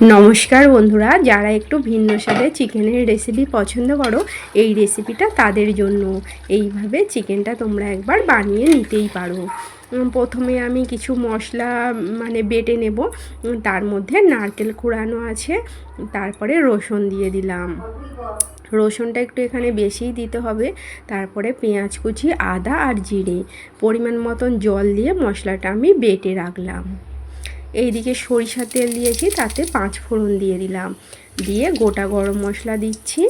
নমস্কার বন্ধুরা, যারা একটু ভিন্ন স্বাদে চিকেনের রেসিপি পছন্দ করো, এই রেসিপিটা তাদের জন্য। এইভাবে চিকেনটা তোমরা একবার বানিয়ে নিতেই পারো। প্রথমে আমি কিছু মশলা মানে বেটে নেব। তার মধ্যে নারকেল কুড়ানো আছে, তারপরে রসুন দিয়ে দিলাম। রসুনটা একটু এখানে বেশিই দিতে হবে, তারপরে পেঁয়াজ কুচি, আদা আর জিরে। পরিমাণ মতন জল দিয়ে মশলাটা আমি বেটে রাখলাম। এইদিকে সরিষার তেল দিয়েছি, তাতে পাঁচ ফোড়ন দিয়ে দিলাম। দিয়ে গোটা গরম মশলা দিচ্ছি।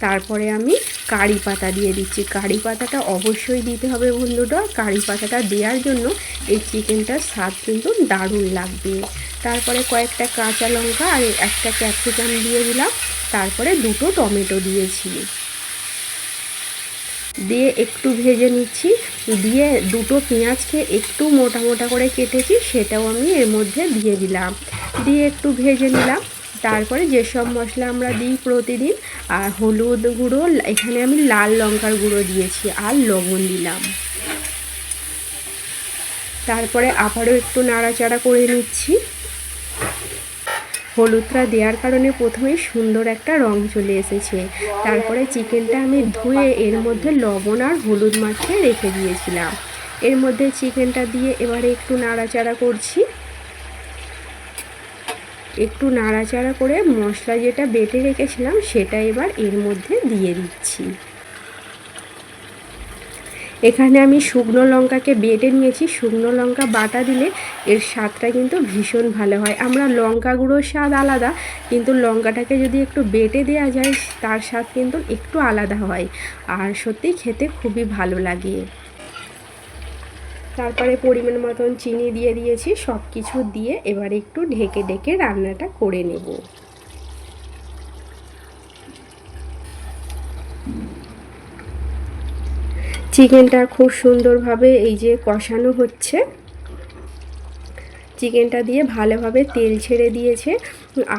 তারপরে আমি কারি পাতা দিয়ে দিচ্ছি। কারি পাতাটা অবশ্যই দিতে হবে বন্ধুটা কারি পাতাটা দেওয়ার জন্য এই চিকেনটার স্বাদ কিন্তু দারুণ লাগবে। তারপরে কয়েকটা কাঁচা লঙ্কা আর একটা ক্যাপসিকাম দিয়ে দিলাম। তারপরে দুটো টমেটো দিয়েছি। দিয়ে একটু ভেজে নিচ্ছি, দিয়ে দুটো পেঁয়াজকে একটু মোটা মোটা করে কেটেছি, সেটাও আমি এর মধ্যে দিয়ে দিলাম। দিয়ে একটু ভেজে নিলাম, তারপরে যেসব মশলা আমরা দিই প্রতিদিন, আর হলুদ গুঁড়ো, এখানে আমি লাল লঙ্কার গুঁড়ো দিয়েছি আর লবণ দিলাম। তারপরে আবারও একটু নাড়াচাড়া করে নিচ্ছি। হলুদটা দেওয়ার কারণে প্রথমে সুন্দর একটা রং চলে এসেছে। তারপরে চিকেনটা আমি ধুয়ে এর মধ্যে লবণ আর হলুদ মাখিয়ে রেখে দিয়েছিলাম। এর মধ্যে চিকেনটা দিয়ে এবারে একটু নাড়াচাড়া করছি। একটু নাড়াচাড়া করে মশলা যেটা বেটে রেখেছিলাম সেটা এবার এর মধ্যে দিয়ে দিচ্ছি। এখানে আমি শুকনো লঙ্কাকে বেটে নিয়েছি। শুকনো লঙ্কা বাটা দিলে এর স্বাদটা কিন্তু ভীষণ ভালো হয়। আমরা লঙ্কা গুঁড়োর স্বাদ আলাদা, কিন্তু লঙ্কাটাকে যদি একটু বেটে দেওয়া যায়, তার স্বাদ কিন্তু একটু আলাদা হয়। আর সত্যি খেতে খুবই ভালো লাগে। তারপরে পরিমাণ মতন চিনি দিয়ে দিয়েছি। সব কিছু দিয়ে এবার একটু ঢেকে ঢেকে রান্নাটা করে নেব। চিকেনটা খুব সুন্দরভাবে এই যে কষানো হচ্ছে। চিকেনটা দিয়ে ভালোভাবে তেল ছেড়ে দিয়েছে।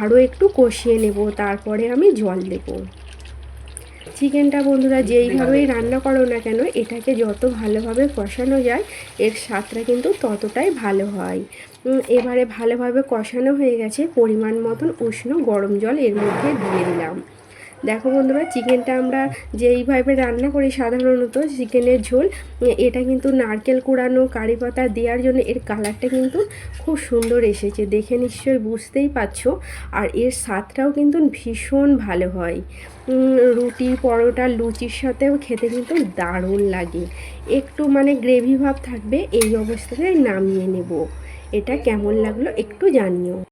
আরও একটু কষিয়ে নেব, তারপরে আমি জল দেব। চিকেনটা বন্ধুরা যেইভাবেই রান্না করো না কেন, এটাকে যত ভালোভাবে কষানো যায়, এর স্বাদটা কিন্তু ততটাই ভালো হয়। এবারে ভালোভাবে কষানো হয়ে গেছে, পরিমাণ মতন উষ্ণ গরম জল এর মধ্যে দিয়ে দিলাম। দেখো বন্ধুরা, চিকেনটা আমরা যেইভাবে রান্না করি সাধারণত চিকেনের ঝোল, এটা কিন্তু নারকেল কুড়ানো, কারি পাতা দেওয়ার জন্য এর কালারটা কিন্তু খুব সুন্দর এসেছে, দেখে নিশ্চয়ই বুঝতেই পারছ। আর এর স্বাদটাও কিন্তু ভীষণ ভালো হয়। রুটি, পরোটা, লুচির সাথেও খেতে কিন্তু দারুণ লাগে। একটু মানে গ্রেভি ভাব থাকবে, এই অবস্থাতে নামিয়ে নেব। এটা কেমন লাগল একটু জানিও।